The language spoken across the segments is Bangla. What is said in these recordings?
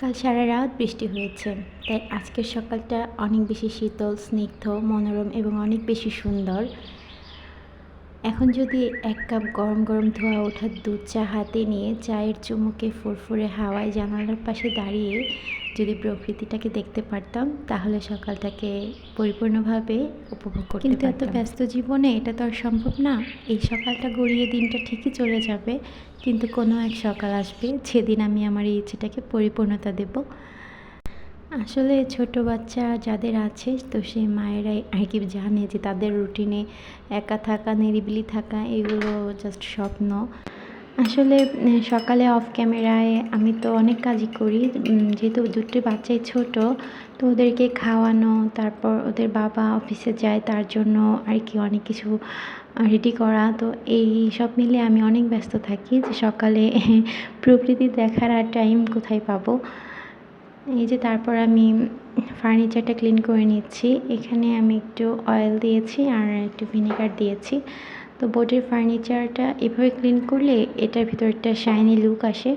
কাল সারা রাত বৃষ্টি হয়েছে, তাই আজকের সকালটা অনেক বেশি শীতল, স্নিগ্ধ, মনোরম এবং অনেক বেশি সুন্দর। এখন যদি এক কাপ গরম গরম ধোয়া ওঠা দুধ চা হাতে নিয়ে চায়ের চুমুকে ফুরফুরে হাওয়ায় জানালার পাশে দাঁড়িয়ে যদি প্রকৃতিটাকে দেখতে পারতাম তাহলে সকালটাকে পরিপূর্ণভাবে উপভোগ করতে কিন্তু এত ব্যস্ত জীবনে এটা তো আর সম্ভব না। এই সকালটা গড়িয়ে দিনটা ঠিকই চলে যাবে। কিন্তু কোনো এক সকাল আসবে যেদিন আমি আমার এই ইচ্ছেটাকে পরিপূর্ণতা দেব। আসলে ছোট বাচ্চা যাদের আছে, তো সেই মায়েরাই আর কি জানে যে তাদের রুটিনে একা থাকা, নিরিবিলি থাকা, এগুলো জাস্ট স্বপ্ন। আসলে সকালে অফ ক্যামেরায় আমি তো অনেক কাজই করি। যেহেতু দুটি বাচ্চাই ছোট, তো ওদেরকে খাওয়ানো, তারপর ওদের বাবা অফিসে যায়, তার জন্য আর কি অনেক কিছু রেডি করা। তো এই সব মিলে আমি অনেক ব্যস্ত থাকি যে সকালে প্রকৃতি দেখার আর টাইম কোথায় পাবো? এই যে তারপর আমি ফার্নিচারটা ক্লিন করে নিচ্ছি। এখানে আমি একটু অয়েল দিয়েছি আর একটু ভিনেগার দিয়েছি। তো বোর্ডের ফার্নিচারটা এভাবে ক্লিন করলে এটার ভিতর একটা শাইনি লুক আসে,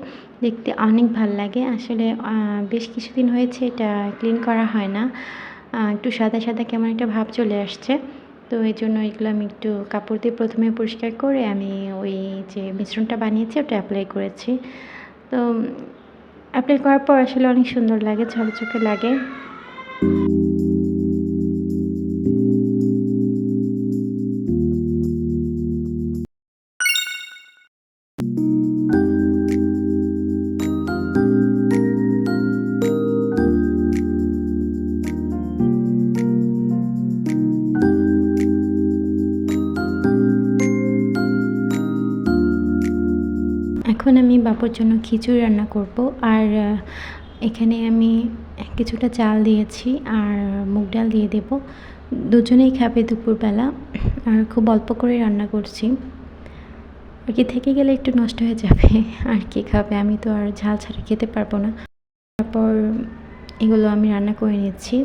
দেখতে অনেক ভালো লাগে। আসলে বেশ কিছুদিন হয়েছে এটা ক্লিন করা হয় না। একটু সাদা সাদা কেমন একটা ভাব চলে আসছে। তো এই জন্য এগুলো আমি একটু কাপড় দিয়ে প্রথমে পরিষ্কার করে আমি ওই যে মিশ্রণটা বানিয়েছি, ওটা অ্যাপ্লাই করেছি। তো অ্যাপ্লাই করার পর আসলে অনেক সুন্দর লাগে ঝকঝকে লাগে। এখন আমি বাবুর জন্য খিচুড়ি রান্না করব। আর এখানে আমি কিছুটা চাল দিয়েছি আর মুগ ডাল দিয়ে দেব। দুজনেই খাবে দুপুরবেলা। আর খুব অল্প করে রান্না করছি। আর কি থেকে গেলে একটু নষ্ট হয়ে যাবে। আর কি খাবে? আমি তো আর ঝাল ছাড়া খেতে পারব না। তারপর এগুলো আমি রান্না করে নিচ্ছি।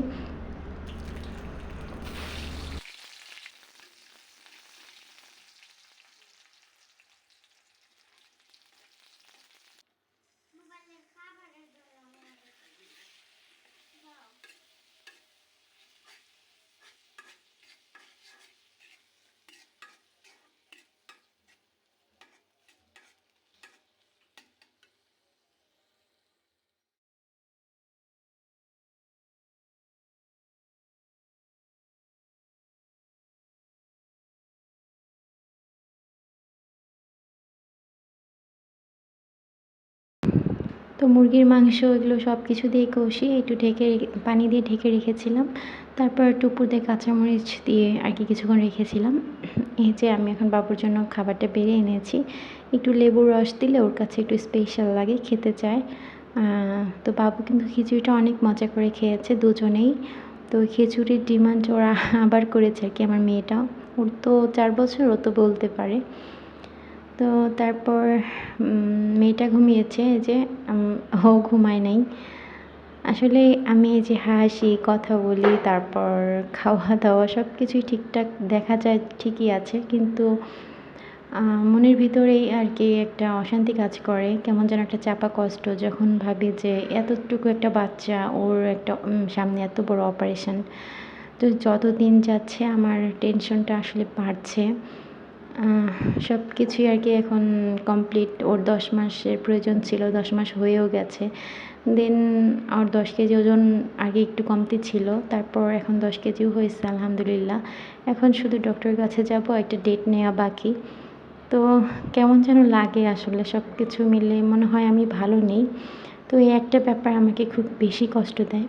তো মুরগির মাংস এগুলো সব কিছু দিয়ে কষিয়ে একটু ঢেকে পানি দিয়ে ঢেকে রেখেছিলাম। তারপর একটু উপর দিয়ে কাঁচামরিচ দিয়ে আর কি কিছুক্ষণ রেখেছিলাম। এই যে আমি এখন বাবুর জন্য খাবারটা বেড়ে এনেছি। একটু লেবুর রস দিলে ওর কাছে একটু স্পেশাল লাগে, খেতে চায়। তো বাবু কিন্তু খিচুড়িটা অনেক মজা করে খেয়েছে দুজনেই। তো খিচুড়ির ডিমান্ড ওরা আবার করেছে আর কি আমার মেয়েটাও। ওর তো চার বছর, ও তো বলতে পারে। তো তারপর মেয়েটা ঘুমিয়েছে যে ও ঘুমায় নাই। আসলে আমি যে হাসি, কথা বলি, তারপর খাওয়া দাওয়া সব কিছুই ঠিকঠাক দেখা যায়, ঠিকই আছে। কিন্তু মনের ভিতরেই আর কি একটা অশান্তি কাজ করে। কেমন যেন একটা চাপা কষ্ট, যখন ভাবি যে এতটুকু একটা বাচ্চা, ওর একটা সামনে এত বড় অপারেশন তো যত দিন যাচ্ছে, আমার টেনশনটা আসলে বাড়ছে। সব কিছুই আর কি এখন কমপ্লিট ওর দশ মাসের প্রয়োজন ছিল, দশ মাস হয়েও গেছে। দেন ওর দশ কেজি ওজন আগে একটু কমতি ছিল, তারপর এখন দশ কেজিও হয়েছে, আলহামদুলিল্লাহ। এখন শুধু ডক্টরের কাছে যাব, একটা ডেট নেওয়া বাকি। তো কেমন যেন লাগে আসলে সব কিছু মিলে মনে হয় আমি ভালো নেই। তো এই একটা ব্যাপার আমাকে খুব বেশি কষ্ট দেয়।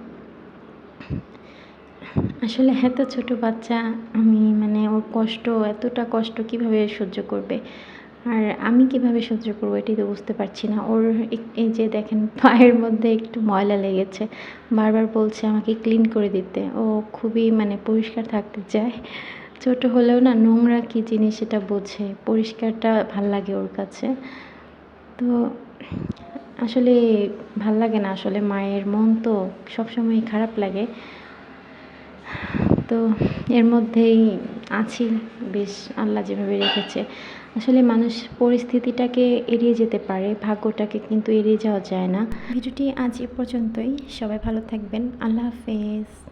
আসলে এত ছোট বাচ্চা, আমি মানে ওর কষ্ট, এতটা কষ্ট কীভাবে সহ্য করবে? আর আমি কীভাবে সহ্য করব এটাই তো বুঝতে পারছি না। ওর এই যে দেখেন, পায়ের মধ্যে একটু ময়লা লেগেছে। বারবার বলছে আমাকে ক্লিন করে দিতে। ও খুবই মানে পরিষ্কার থাকতে চায়। ছোট হলেও না নোংরা কী জিনিস সেটা বোঝে। পরিষ্কারটা ভালো লাগে ওর কাছে। তো আসলে ভালো লাগে না। আসলে মায়ের মন তো সবসময় খারাপ লাগে। তো এর মধ্যেই আছি। বেশ আল্লাহ যেভাবে রেখেছে। আসলে মানুষ পরিস্থিতিটাকে এড়িয়ে যেতে পারে, ভাগ্যটাকে কিন্তু এড়িয়ে যাওয়া যায় না। ভিডিওটি আজ এ পর্যন্তই। সবাই ভালো থাকবেন। আল্লাহ হাফেজ।